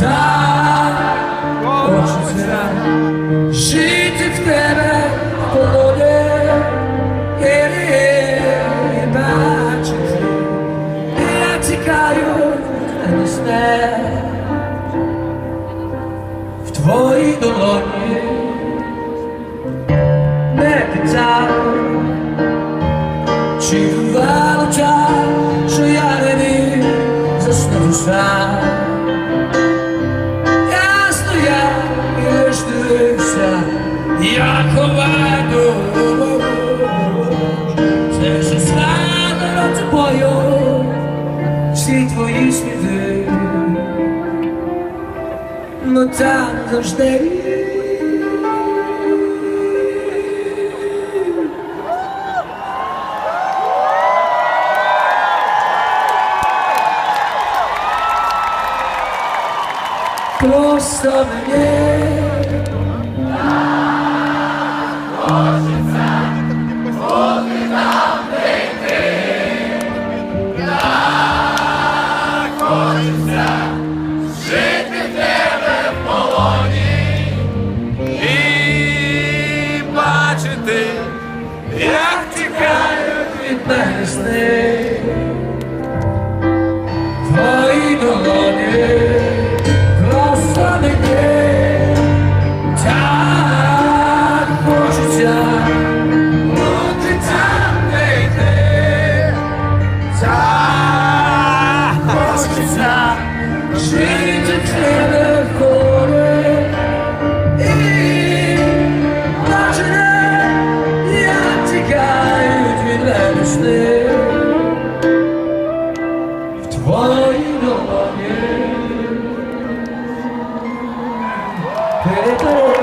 Так хочеться жити в тебе в полоні і бачити, я тікаю не сне в твоїй долоні не питав, чи так, що я не міг заснути сам. Твої сліди, ну там завжди. Просто mnie darkness there. Сни в твої долоні. Перед